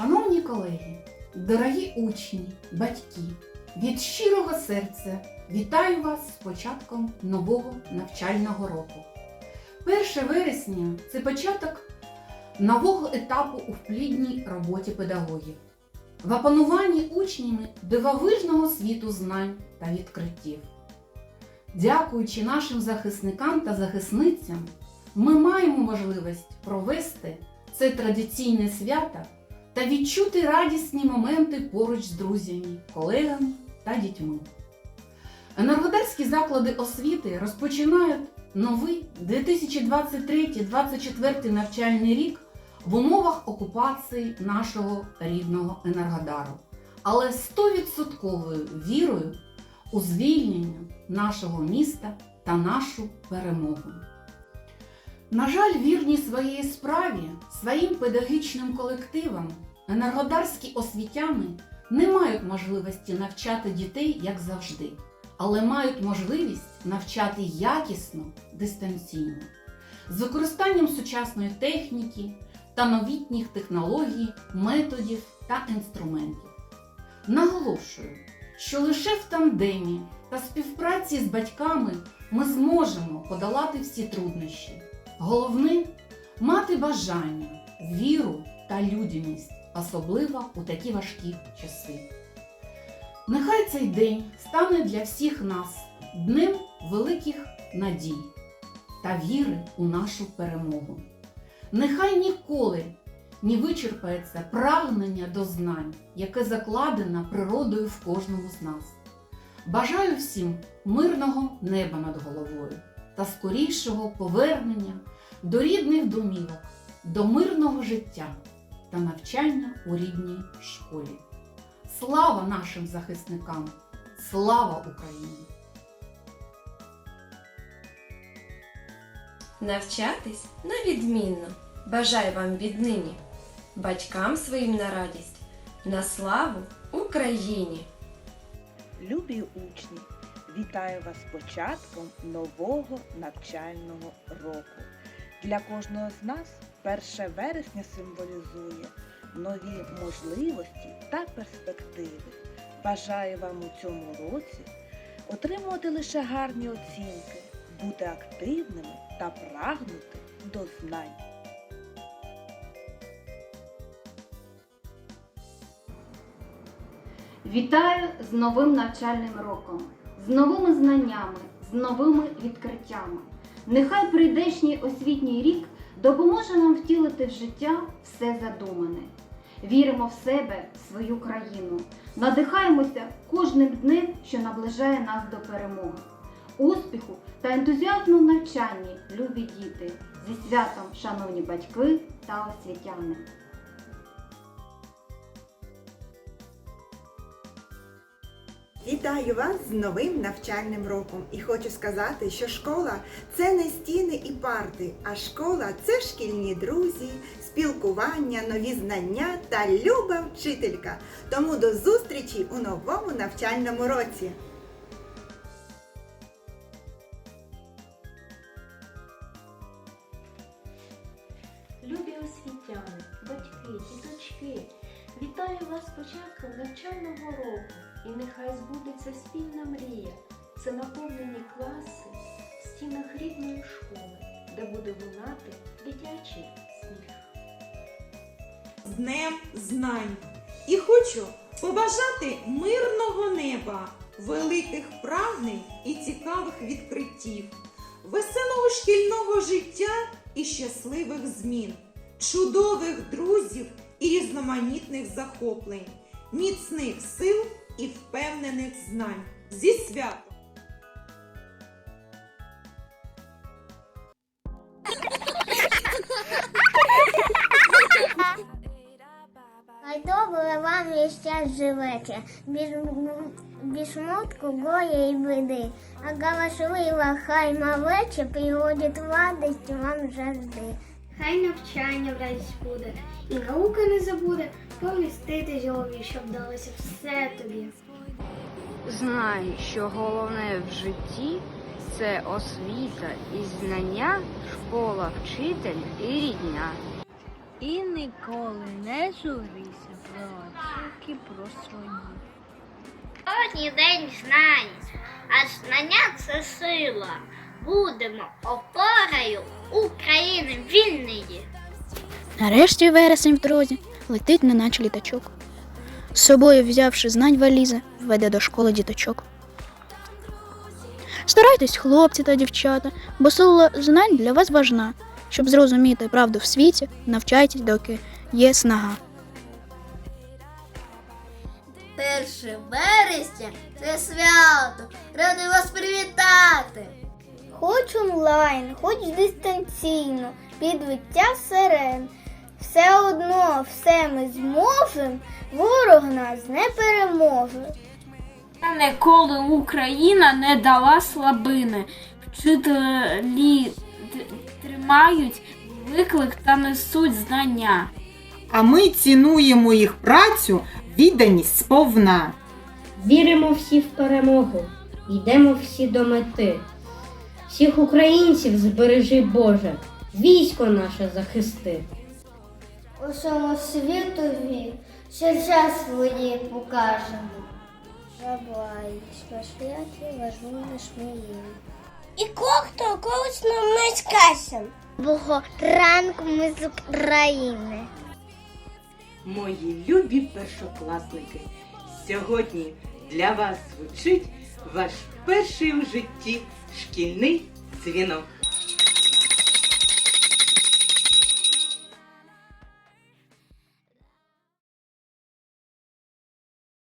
Шановні колеги, дорогі учні, батьки, від щирого серця вітаю вас з початком нового навчального року. 1 вересня це початок нового етапу у плідній роботі педагогів, в опануванні учнями дивовижного світу знань та відкриттів. Дякуючи нашим захисникам та захисницям, ми маємо можливість провести це традиційне свято та відчути радісні моменти поруч з друзями, колегами та дітьми. Енергодарські заклади освіти розпочинають новий 2023-2024 навчальний рік в умовах окупації нашого рідного Енергодару, але 100% вірою у звільнення нашого міста та нашу перемогу. На жаль, вірні своєї справі, своїм педагогічним колективам, енергодарські освітяни не мають можливості навчати дітей, як завжди, але мають можливість навчати якісно дистанційно, з використанням сучасної техніки та новітніх технологій, методів та інструментів. Наголошую, що лише в тандемі та співпраці з батьками ми зможемо подолати всі труднощі. Головне мати бажання, віру та людяність, особливо у такі важкі часи. Нехай цей день стане для всіх нас днем великих надій та віри у нашу перемогу. Нехай ніколи не вичерпається прагнення до знань, яке закладено природою в кожному з нас. Бажаю всім мирного неба над головою та скорішого повернення до рідних домівок, до мирного життя та навчання у рідній школі. Слава нашим захисникам! Слава Україні! Навчатись на відмінно. Бажаю вам віднині, батькам своїм на радість, на славу Україні! Любі учні, вітаю вас з початком нового навчального року. Для кожного з нас 1 вересня символізує нові можливості та перспективи. Бажаю вам у цьому році отримувати лише гарні оцінки, бути активними та прагнути до знань. Вітаю з новим навчальним роком, з новими знаннями, з новими відкриттями. Нехай прийдешній освітній рік допоможе нам втілити в життя все задумане. Віримо в себе, в свою країну, надихаємося кожним днем, що наближає нас до перемоги. Успіху та ентузіазму в навчанні, любі діти, зі святом, шановні батьки та освітяни. Вітаю вас з новим навчальним роком і хочу сказати, що школа це не стіни і парти, а школа це шкільні друзі, спілкування, нові знання та люба вчителька. Тому до зустрічі у новому навчальному році. Любі освітяни, батьки, діточки, вітаю вас з початком навчального року і нехай збудеться спільна мрія. Це наповнені класи в стінах рідної школи, де буде лунати дитячий сміх. з Днем Знань. І хочу побажати мирного неба, великих прагнень і цікавих відкриттів, веселого шкільного життя і щасливих змін, чудових друзів і різноманітних захоплень, міцних сил і впевнених знань. Зі святом! Хай добре вам місця живете, без, смутку, горя і биди, а галашлива хай малече приводить радість вам завжди. Хай навчання в радість буде, і наука не забуде помістити зовні, щоб вдалося все тобі. Знай, що головне в житті це освіта і знання, школа, вчитель і рідня. І ніколи не журися про оцінки про свої. Сьогодні день знань, а знання це сила. Будемо опорою України вільної. Нарешті вересень в дорозі летить, неначе літачок. З собою взявши знань валізи, веде до школи діточок. Старайтесь, хлопці та дівчата, бо сила знань для вас важна. Щоб зрозуміти правду в світі, навчайтесь, доки є снага. 1 вересня це свято. Ради вас привітати. Хоч онлайн, хоч дистанційно, підвиття сирен. Все одно все ми зможем, ворог нас не переможе. Ніколи Україна не дала слабини. Вчителі тримають виклик та несуть знання. А ми цінуємо їх працю, відданість сповна. Віримо всі в перемогу, йдемо всі до мети. Всіх українців збережи Боже, військо наше захисти. Усьому світові ще час свої покажемо. Забай, що святі важливо сміє. І хто когось нам не скаже. Бо ранку ми з України. Мої любі першокласники, сьогодні для вас звучить ваш перший у житті шкільний дзвінок.